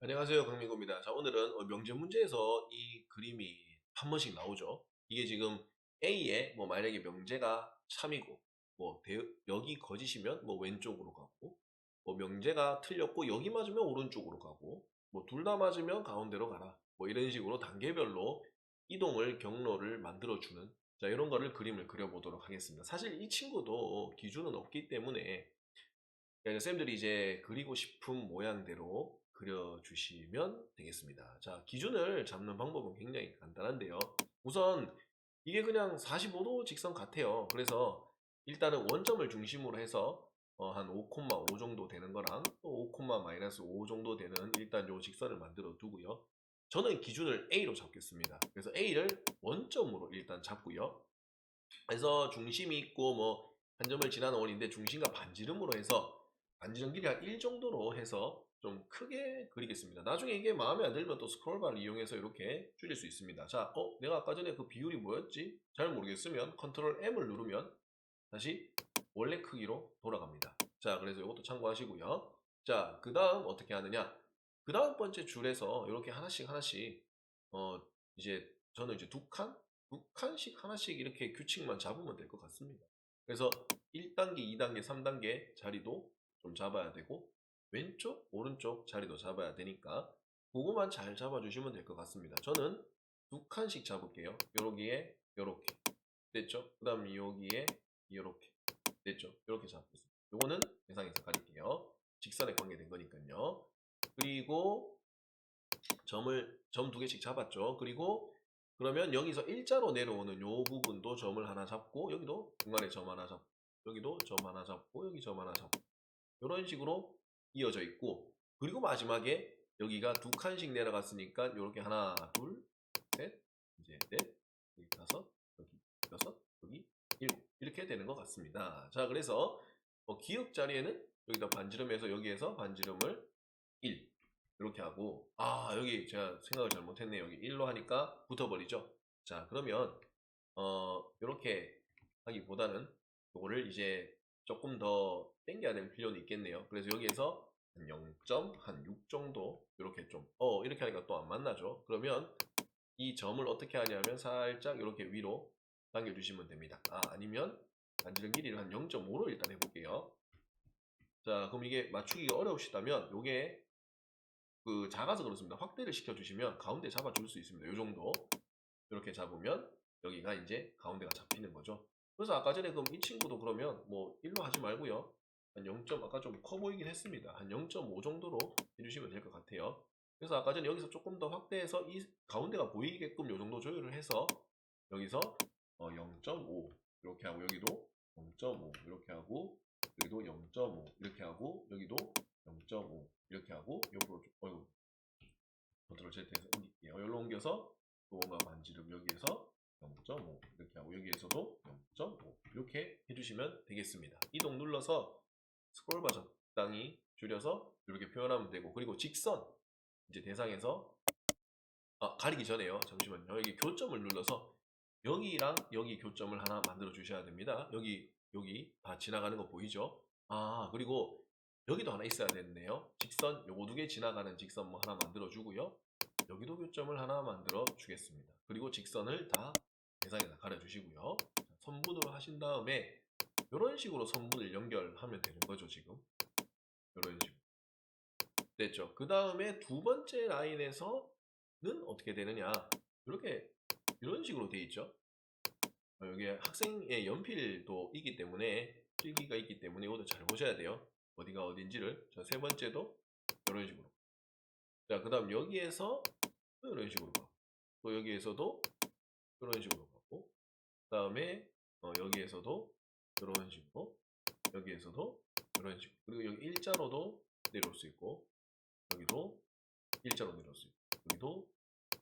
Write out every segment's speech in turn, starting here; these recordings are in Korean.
안녕하세요. 강민구입니다. 자, 오늘은 어, 명제 문제에서 이 그림이 한 번씩 나오죠. 이게 지금 A에 뭐 만약에 명제가 참이고 뭐 대- 여기 거짓이면 뭐 왼쪽으로 가고 뭐 명제가 틀렸고 여기 맞으면 오른쪽으로 가고 뭐 둘 다 맞으면 가운데로 가라. 뭐 이런 식으로 단계별로 이동을 경로를 만들어 주는 자, 이런 거를 그림을 그려 보도록 하겠습니다. 사실 이 친구도 기준은 없기 때문에 쌤들이 이제 그리고 싶은 모양대로 그려주시면 되겠습니다. 자, 기준을 잡는 방법은 굉장히 간단한데요. 우선 이게 그냥 45도 직선 같아요. 그래서 일단은 원점을 중심으로 해서 어, 한5,5 정도 되는 거랑 또 5,-5 정도 되는 일단 요 직선을 만들어 두고요. 저는 기준을 A로 잡겠습니다. 그래서 A를 원점으로 일단 잡고요. 그래서 중심이 있고 뭐 한 점을 지나는 원인데 중심과 반지름으로 해서 반지름 길이 한 1 정도로 해서 좀 크게 그리겠습니다. 나중에 이게 마음에 안 들면 또 스크롤바를 이용해서 이렇게 줄일 수 있습니다. 자, 어, 내가 아까 전에 그 비율이 뭐였지? 잘 모르겠으면 컨트롤 M을 누르면 다시 원래 크기로 돌아갑니다. 자, 그래서 이것도 참고하시고요. 자, 그 다음 어떻게 하느냐? 그 다음 번째 줄에서 이렇게 하나씩 하나씩 어, 이제 저는 이제 두 칸? 두 칸씩 하나씩 이렇게 규칙만 잡으면 될 것 같습니다. 그래서 1단계, 2단계, 3단계 자리도 좀 잡아야 되고 왼쪽, 오른쪽 자리도 잡아야 되니까 그거만 잘 잡아주시면 될 것 같습니다. 저는 두 칸씩 잡을게요. 여기에 요렇게 됐죠? 그 다음 여기에 이렇게 됐죠? 이렇게 잡겠습니다. 요거는 대상에서 가릴게요. 직선에 관계된 거니까요. 그리고 점을 점 두 개씩 잡았죠. 그리고 그러면 여기서 일자로 내려오는 요 부분도 점을 하나 잡고 여기도 중간에 점 하나 잡고 여기도 점 하나 잡고 여기 점 하나 잡고 이런 식으로 이어져 있고 그리고 마지막에 여기가 두 칸씩 내려갔으니까 이렇게 하나 둘 셋 이제 넷 여기 다섯 여기 여섯 여기 일곱. 이렇게 되는 것 같습니다. 자 그래서 어, 기억 자리에는 여기다 반지름해서 여기에서 반지름을 1 이렇게 하고 아 여기 제가 생각을 잘못했네요. 여기 1로 하니까 붙어버리죠. 자 그러면 어 이렇게 하기보다는 이거를 이제 조금 더 당겨야 될 필요는 있겠네요. 그래서 여기에서 한0.6 정도 이렇게 좀 어 이렇게 하니까 또 안 만나죠 그러면 이 점을 어떻게 하냐면 살짝 이렇게 위로 당겨 주시면 됩니다 아 아니면 반지름 길이를 한 0.5로 일단 해볼게요 자 그럼 이게 맞추기가 어려우시다면 요게 그 작아서 그렇습니다. 확대를 시켜주시면 가운데 잡아줄 수 있습니다. 이 정도 이렇게 잡으면 여기가 이제 가운데가 잡히는 거죠. 그래서 아까 전에 그럼 이 친구도 그러면 뭐 1로 하지 말고요. 한 0. 아까 좀 커 보이긴 했습니다. 한 0.5 정도로 해주시면 될 것 같아요. 그래서 아까 전에 여기서 조금 더 확대해서 이 가운데가 보이게끔 이 정도 조율을 해서 여기서 어 0.5 이렇게 하고 여기도 0.5 이렇게 하고 여기도 0.5 이렇게 하고 여기도 0.5 이렇게 하고 옆으로 좀 어이구 컨트롤 Z에서 옮길게요. 여기로 옮겨서 또가 반지름 여기에서 0.5 이렇게 하고 여기에서도 0.5 이렇게 해주시면 되겠습니다. 이동 눌러서 스크롤 바 적당히 줄여서 이렇게 표현하면 되고 그리고 직선 이제 대상에서 아 가리기 전에요. 잠시만요. 여기 교점을 눌러서 여기랑 여기 교점을 하나 만들어 주셔야 됩니다. 여기 여기 다 지나가는 거 보이죠? 아 그리고 여기도 하나 있어야 되는데요. 직선 요거 두 개 지나가는 직선 뭐 하나 만들어 주고요. 여기도 교점을 하나 만들어 주겠습니다. 그리고 직선을 다 대상에다 가려 주시고요. 선분으로 하신 다음에 이런 식으로 선분을 연결하면 되는 거죠, 지금. 이런 식으로. 됐죠. 그 다음에 두 번째 라인에서는 어떻게 되느냐. 이렇게 이런 식으로 돼 있죠. 어, 여기 학생의 연필도 있기 때문에 필기가 있기 때문에 이것도 잘 보셔야 돼요. 어디가 어딘지를 자, 세 번째도 이런 식으로 자, 그 다음 여기에서 또 이런 식으로 가고 또 여기에서도 이런 식으로 가고 그 다음에 어, 여기에서도 이런 식으로 여기에서도 이런 식으로 그리고 여기 일자로도 내려올 수 있고 여기도 일자로 내려올 수 있고 여기도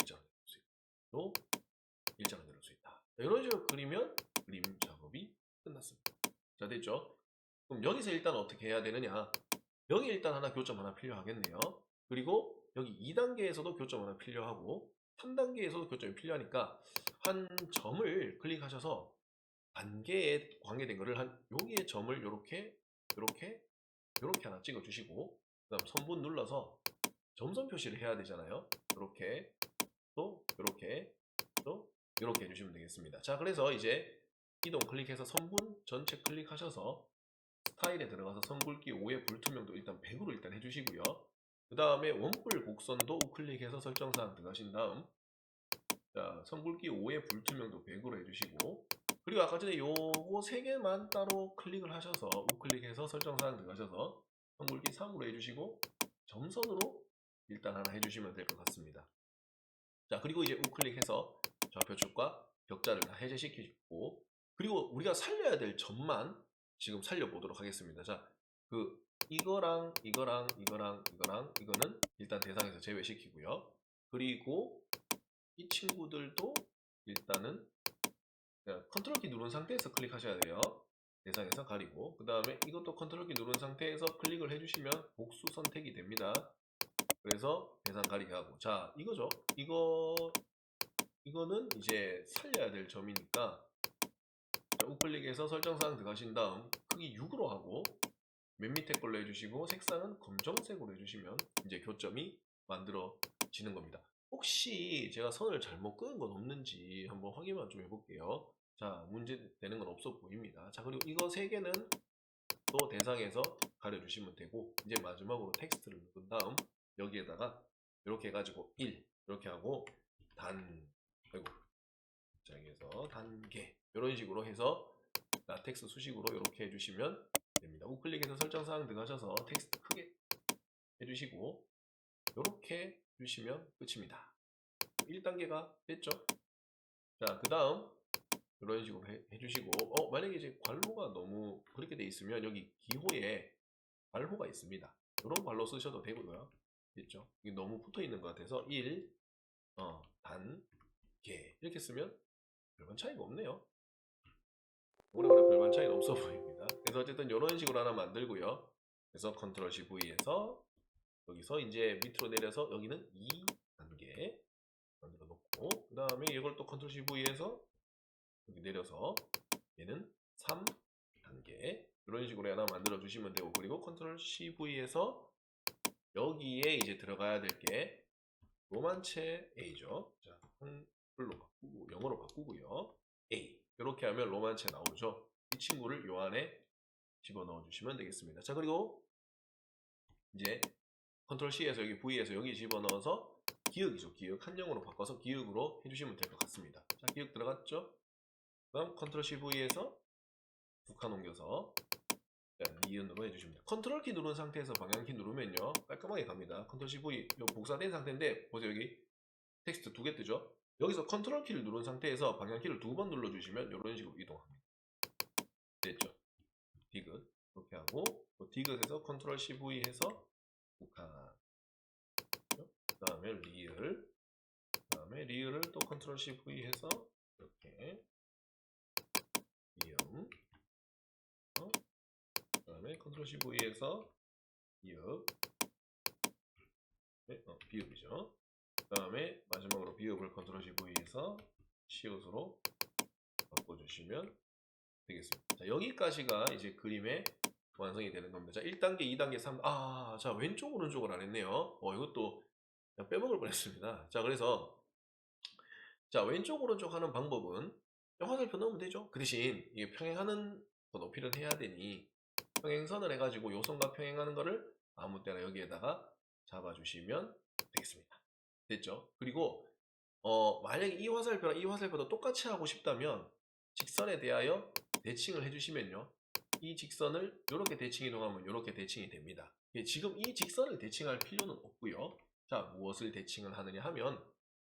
일자로 내려올 수 있고 또 일자로 내려올 수 있다 자, 이런 식으로 그리면 그림 작업이 끝났습니다 자 됐죠 그럼 여기서 일단 어떻게 해야 되느냐? 여기 일단 하나 교점 하나 필요하겠네요. 그리고 여기 2단계에서도 교점 하나 필요하고 3단계에서도 교점이 필요하니까 한 점을 클릭하셔서 단계에 관계된 거를 한 여기에 점을 이렇게 이렇게 이렇게 하나 찍어 주시고 그다음 선분 눌러서 점선 표시를 해야 되잖아요. 이렇게 또 이렇게 또 이렇게 해주시면 되겠습니다. 자, 그래서 이제 이동 클릭해서 선분 전체 클릭하셔서 스타일에 들어가서 선굵기 5의 불투명도 일단 100으로 일단 해주시고요. 그 다음에 원뿔 곡선도 우클릭해서 설정사항 들어가신 다음 자, 선굵기 5의 불투명도 100으로 해주시고 그리고 아까 전에 요거 세 개만 따로 클릭을 하셔서 우클릭해서 설정사항 들어가셔서 선굵기 3으로 해주시고 점선으로 일단 하나 해주시면 될 것 같습니다. 자 그리고 이제 우클릭해서 좌표축과 격자를 다 해제시키고 그리고 우리가 살려야 될 점만 지금 살려보도록 하겠습니다. 자, 그 이거랑 이거랑 이거랑 이거랑 이거는 일단 대상에서 제외시키고요. 그리고 이 친구들도 일단은 컨트롤 키 누른 상태에서 클릭하셔야 돼요. 대상에서 가리고 그 다음에 이것도 컨트롤 키 누른 상태에서 클릭을 해주시면 복수 선택이 됩니다. 그래서 대상 가리게 하고 자 이거죠. 이거 이거는 이제 살려야 될 점이니까 자, 우클릭해서 설정사항 들어가신 다음 크기 6으로 하고 맨 밑에 걸로 해주시고 색상은 검정색으로 해주시면 이제 교점이 만들어지는 겁니다. 혹시 제가 선을 잘못 그은 건 없는지 한번 확인만 좀 해볼게요. 자, 문제되는 건 없어 보입니다. 자, 그리고 이거 세 개는 또 대상에서 가려주시면 되고, 이제 마지막으로 텍스트를 누른 다음, 여기에다가 이렇게 해가지고 1, 이렇게 하고, 단, 아이고, 자, 여기에서 단계, 이런 식으로 해서 라텍스 수식으로 이렇게 해주시면 됩니다. 우클릭해서 설정사항 들어가셔서 텍스트 크게 해주시고, 이렇게 해주시면 끝입니다. 1단계가 됐죠? 자, 그 다음, 이런 식으로 해, 해주시고, 어, 만약에 이제 괄호가 너무 그렇게 돼 있으면 여기 기호에 괄호가 있습니다. 이런 괄호 쓰셔도 되고요. 됐죠? 이게 너무 붙어 있는 것 같아서 1, 어, 단, 개. 이렇게 쓰면 별반 차이가 없네요. 오래오래 별반 차이는 없어 보입니다. 그래서 어쨌든 이런 식으로 하나 만들고요. 그래서 컨트롤 C V에서 여기서 이제 밑으로 내려서 여기는 2단계 만들어 놓고 그 다음에 이걸 또 컨트롤 C V에서 여기 내려서 얘는 3단계 이런 식으로 하나 만들어 주시면 되고 그리고 컨트롤 C V에서 여기에 이제 들어가야 될 게 로만체 A죠. 자, 한글로 바꾸고 영어로 바꾸고요. A 이렇게 하면 로만체 나오죠. 이 친구를 요 안에 집어넣어 주시면 되겠습니다. 자 그리고 이제 컨트롤 C에서 여기 V에서 여기 집어넣어서 기역이죠. 기역 한영으로 바꿔서 기역으로 해주시면 될 것 같습니다. 자 기역 들어갔죠? 그다음 컨트롤 C V에서 북한 옮겨서 이은으로 해주시면 돼요. 컨트롤 키 누른 상태에서 방향키 누르면요 깔끔하게 갑니다. 컨트롤 C V 요 복사된 상태인데 보세요 여기 텍스트 두 개 뜨죠? 여기서 컨트롤 키를 누른 상태에서 방향키를 두 번 눌러주시면 이런 식으로 이동합니다. 됐죠? 디귿 이렇게 하고 또 디귿에서 컨트롤 C V 해서 북한 그 다음에 리을 그 다음에 리을을 또 컨트롤 C V 해서 이렇게 이음 어? 그 다음에 컨트롤 C V에서 이읍. 네, 어, 비읍이죠. 그 다음에 마지막으로 비읍을 컨트롤 C V에서 시옷으로 바꿔주시면 되겠습니다. 자 여기까지가 이제 그림의 완성이 되는 겁니다. 자 1단계 2단계 3 아, 자 왼쪽 오른쪽을 안 했네요. 어 이것도 빼먹을 뻔 했습니다. 자 그래서 자 왼쪽 오른쪽 하는 방법은 화살표 넣으면 되죠. 그 대신 이게 평행하는 더 높이를 해야 되니 평행선을 해가지고 요선과 평행하는 거를 아무 때나 여기에다가 잡아주시면 되겠습니다. 됐죠? 그리고 어 만약에 이 화살표랑 이 화살표도 똑같이 하고 싶다면 직선에 대하여 대칭을 해주시면요. 이 직선을 이렇게 대칭 이동하면 이렇게 대칭이 됩니다. 예, 지금 이 직선을 대칭할 필요는 없고요. 자 무엇을 대칭을 하느냐 하면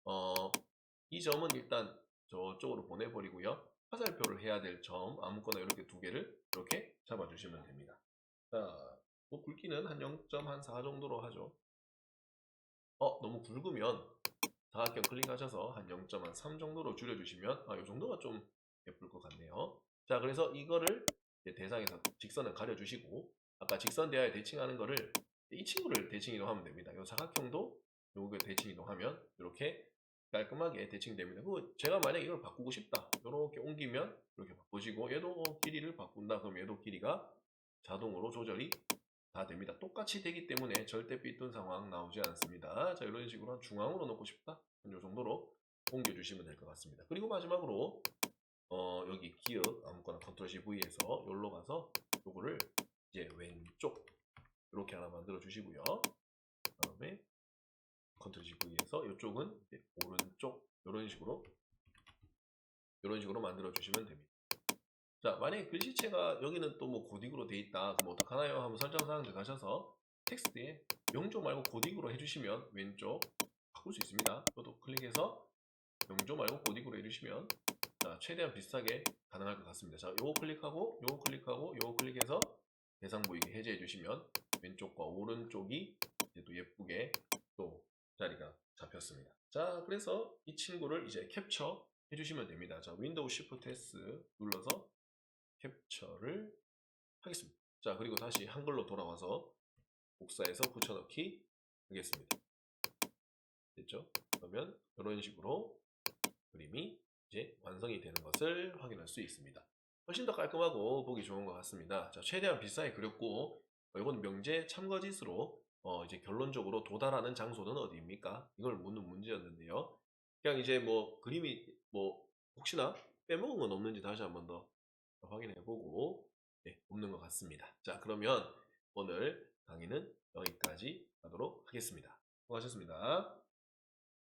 어, 이 점은 일단 저쪽으로 보내버리고요 화살표를 해야 될 점 아무거나 이렇게 두 개를 이렇게 잡아주시면 됩니다. 자, 뭐 굵기는 한 0.4 정도로 하죠. 어 너무 굵으면 다각형 클릭하셔서 한 0.3 정도로 줄여주시면 아, 이 정도가 좀 예쁠 것 같네요. 자 그래서 이거를 대상에서 직선을 가려주시고 아까 직선 대하에 대칭하는 거를 이 친구를 대칭 이동하면 됩니다. 이 사각형도 요거 대칭 이동하면 이렇게 깔끔하게 대칭됩니다 그리고 제가 만약에 이걸 바꾸고 싶다 이렇게 옮기면 이렇게 바꾸시고 얘도 길이를 바꾼다 그럼 얘도 길이가 자동으로 조절이 다 됩니다. 똑같이 되기 때문에 절대 삐뚤 상황 나오지 않습니다. 자, 이런 식으로 한 중앙으로 놓고 싶다. 이 정도로 옮겨주시면 될 것 같습니다. 그리고 마지막으로 어, 여기 기억 아무거나 컨트롤 C V에서 여기로 가서 요거를 이제 왼쪽 이렇게 하나 만들어 주시고요. 그 다음에 컨트롤 C V에서 이쪽은 오른쪽 이런 식으로 이런 식으로 만들어 주시면 됩니다. 자, 만약에 글씨체가 여기는 또 뭐 고딕으로 돼 있다. 그럼 어떡하나요? 한번 설정 사항 들어가셔서 텍스트에 명조 말고 고딕으로 해주시면 왼쪽 바꿀 수 있습니다. 이것도 클릭해서 명조 말고 고딕으로 해주시면 자, 최대한 비슷하게 가능할 것 같습니다. 자, 요거 클릭하고 요거 클릭하고 요거 클릭해서 대상 보이게 해제해 주시면 왼쪽과 오른쪽이 이제 또 예쁘게 또 자리가 잡혔습니다. 자, 그래서 이 친구를 이제 캡처 해주시면 됩니다. 자, 윈도우 Shift S 눌러서 캡처를 하겠습니다. 자, 그리고 다시 한글로 돌아와서 복사해서 붙여넣기 하겠습니다. 됐죠? 그러면 이런 식으로 그림이 이제 완성이 되는 것을 확인할 수 있습니다. 훨씬 더 깔끔하고 보기 좋은 것 같습니다. 자, 최대한 비싸게 그렸고, 어, 이건 명제 참거짓으로 어, 이제 결론적으로 도달하는 장소는 어디입니까? 이걸 묻는 문제였는데요. 그냥 이제 뭐 그림이 뭐 혹시나 빼먹은 건 없는지 다시 한번 더 확인해 보고 네, 없는 것 같습니다. 자, 그러면 오늘 강의는 여기까지 하도록 하겠습니다. 수고하셨습니다.